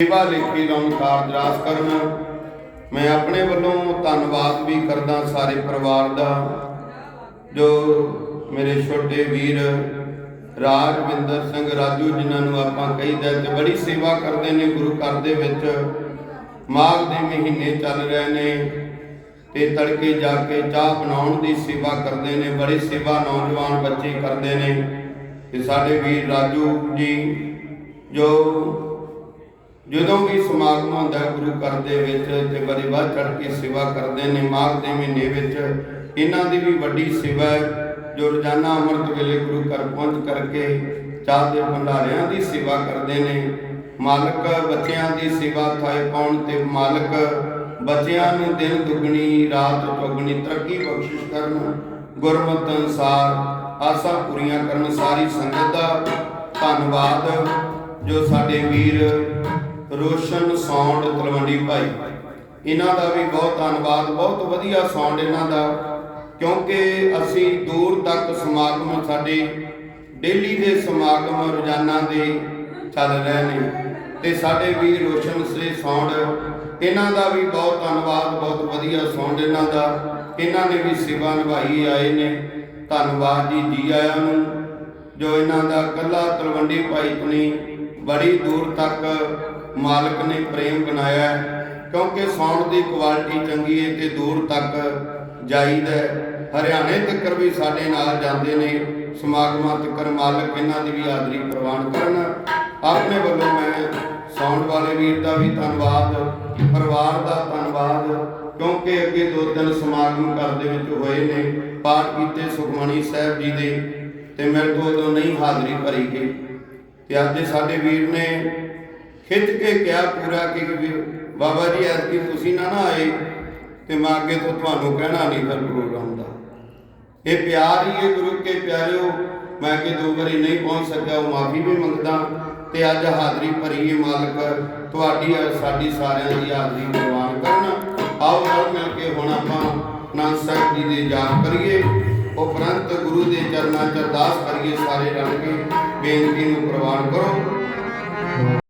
ਸੇਵਾ ਲੇਖੀ ਦਾ ਅਨੁਸਾਰ ਕਰਨ। ਮੈਂ ਆਪਣੇ ਵੱਲੋਂ ਧੰਨਵਾਦ ਵੀ ਕਰਦਾ ਸਾਰੇ ਪਰਿਵਾਰ ਦਾ, ਜੋ ਮੇਰੇ ਛੋਟੇ ਵੀਰ ਰਾਜਵਿੰਦਰ ਸਿੰਘ ਰਾਜੂ ਜਿਨ੍ਹਾਂ ਨੂੰ ਆਪਾਂ ਕਹੀਦਾ ਤੇ ਬੜੀ ਸੇਵਾ ਕਰਦੇ ਨੇ, ਗੁਰੂ ਘਰ ਦੇ ਵਿੱਚ ਮਾਘ ਦੇ ਮਹੀਨੇ ਚੱਲ ਰਹੇ ਨੇ ਤੇ ਤੜਕੇ ਜਾ ਕੇ ਚਾਹ ਬਣਾਉਣ ਦੀ ਸੇਵਾ ਕਰਦੇ ਨੇ, ਬੜੀ ਸੇਵਾ ਨੌਜਵਾਨ ਬੱਚੇ ਕਰਦੇ ਨੇ। ਤੇ ਸਾਡੇ ਵੀਰ ਰਾਜੂ ਜੀ, ਜੋ ਜਦੋਂ ਵੀ ਸਮਾਗਮ ਹੁੰਦਾ ਗੁਰੂ ਘਰ ਦੇ ਵਿੱਚ ਤੇ ਬੜੀ ਵੱਧ ਚੜ ਕੇ ਸੇਵਾ ਕਰਦੇ ਨੇ, ਮਾਘ ਦੇ ਮਹੀਨੇ ਵਿੱਚ, ਇਹਨਾਂ ਦੀ ਵੀ ਵੱਡੀ ਸੇਵਾ ਜੋ ਰੋਜ਼ਾਨਾ ਅੰਮ੍ਰਿਤ ਵੇਲੇ ਗੁਰੂ ਘਰ ਪਹੁੰਚ ਕਰਕੇ ਚਾਹ ਦੇ ਭੰਡਾਰਿਆਂ ਦੀ ਸੇਵਾ ਕਰਦੇ ਨੇ। ਮਾਲਕ ਬੱਚਿਆਂ ਦੀ ਸੇਵਾ ਥਾਏ ਪਾਉਣ ਤੇ ਮਾਲਕ ਬੱਚਿਆਂ ਨੂੰ ਦਿਨ ਦੁਗਣੀ, ਰਾਤ ਚੌਗਣੀ ਤਰੱਕੀ ਬਖਸ਼ਿਸ਼ ਕਰਨ, ਗੁਰਮਤਿ ਅਨਸਾਰ ਆਸਾਂ ਪੂਰੀਆਂ ਕਰਨ। ਸਾਰੀ ਸੰਗਤ ਦਾ ਧੰਨਵਾਦ, ਜੋ ਸਾਡੇ ਵੀਰ ਰੋਸ਼ਨ ਸਾਊਂਡ ਤਲਵੰਡੀ ਭਾਈ। ਇਹਨਾਂ ਦਾ ਵੀ ਬਹੁਤ ਧੰਨਵਾਦ, ਬਹੁਤ ਵਧੀਆ ਸਾਊਂਡ ਇਹਨਾਂ ਦਾ, ਕਿਉਂਕਿ ਅਸੀਂ ਦੂਰ ਤੱਕ ਸਮਾਗਮ ਸਾਡੇ ਡੇਲੀ ਦੇ ਸਮਾਗਮ ਰੋਜ਼ਾਨਾ ਦੇ ਚੱਲ ਰਹੇ ਨੇ। ਤੇ ਸਾਡੇ ਵੀ ਰੋਸ਼ਨ ਸੇ ਸਾਊਂਡ, ਇਹਨਾਂ ਦਾ ਵੀ ਬਹੁਤ ਧੰਨਵਾਦ, ਬਹੁਤ ਵਧੀਆ ਸਾਊਂਡ ਇਹਨਾਂ ਦਾ। ਇਹਨਾਂ ਨੇ ਵੀ ਸੇਵਾ ਨਿਭਾਈ ਆਏ ਨੇ। ਧੰਨਵਾਦ ਜੀ ਜੀ ਆਇਆਂ ਨੂੰ, ਜੋ ਇਹਨਾਂ ਦਾ ਕੱਲਾ ਤਲਵੰਡੀ ਭਾਈ ਪਨੀ ਬੜੀ ਦੂਰ ਤੱਕ ਮਾਲਕ ਨੇ ਪ੍ਰੇਮ ਬਣਾਇਆ ਕਿਉਂਕਿ ਸਾਊਂਡ ਦੀ ਕੁਆਲਿਟੀ ਚੰਗੀ ਹੈ ਤੇ ਦੂਰ ਤੱਕ ਜਾਈਦਾ ਹਰਿਆਣੇ ਤੱਕ ਵੀ ਸਾਡੇ ਨਾਲ ਜਾਂਦੇ ਨੇ, ਸਮਾਗਮਾਂ ਤੱਕ ਮਾਲਕ ਇਹਨਾਂ ਦੀ ਵੀ ਹਾਜ਼ਰੀ ਪ੍ਰਵਾਨ ਕਰਨ। ਆਪਣੇ ਵੱਲੋਂ ਮੈਂ ਸਾਊਂਡ ਵਾਲੇ ਵੀਰ ਦਾ ਵੀ ਧੰਨਵਾਦ, ਪਰਿਵਾਰ ਦਾ ਧੰਨਵਾਦ, ਕਿਉਂਕਿ ਅੱਗੇ ਦੋ ਤਿੰਨ ਸਮਾਗਮ ਘਰ ਦੇ ਵਿੱਚ ਹੋਏ ਨੇ, ਪਾਠ ਕੀਤੇ ਸੁਖਮਣੀ ਸਾਹਿਬ ਜੀ ਦੇ, ਤੇ ਮੇਰੇ ਤੋਂ ਉਦੋਂ ਨਹੀਂ ਹਾਜ਼ਰੀ ਭਰੀ ਗਈ। ਤੇ ਅੱਜ ਸਾਡੇ ਵੀਰ ਨੇ ਖਿੱਚ ਕੇ ਕਿਹਾ ਪੂਰਾ ਕਿ ਬਾਬਾ ਜੀ, ਐਤਕੀ ਤੁਸੀਂ ਨਾ ਨਾ ਆਏ ਤੇ ਮੈਂ ਅੱਗੇ ਤੋਂ ਤੁਹਾਨੂੰ ਕਹਿਣਾ ਨਹੀਂ ਫਿਰ ਪ੍ਰੋਗਰਾਮ ਦਾ। ਇਹ ਪਿਆਰ ਹੀ ਹੈ ਗੁਰੂ ਕੇ ਪਿਆਰਿਓ, ਮੈਂ ਕਿ ਦੋ ਵਾਰੀ ਨਹੀਂ ਪਹੁੰਚ ਸਕਿਆ, ਉਹ ਮਾਫੀ ਵੀ ਮੰਗਦਾ ਤੇ ਅੱਜ ਹਾਜ਼ਰੀ ਭਰੀ ਹੈ ਮਾਲਕ, ਤੁਹਾਡੀ ਔਰ ਸਾਡੀ ਸਾਰਿਆਂ ਦੀ ਹਾਜ਼ਰੀ ਪ੍ਰਵਾਨ ਕਰਨ। ਆਓ ਰਲ ਮਿਲ ਕੇ ਹੁਣ ਆਪਾਂ ਨਾਨਕ ਸਾਹਿਬ ਜੀ ਦੇ ਜਾਪ ਕਰੀਏ। ਉਪਰੰਤ ਗੁਰੂ ਦੇ ਚਰਨਾਂ 'ਚ ਅਰਦਾਸ ਕਰੀਏ ਸਾਰੇ ਰਲ ਕੇ, ਬੇਨਤੀ ਨੂੰ ਪ੍ਰਵਾਨ ਕਰੋ।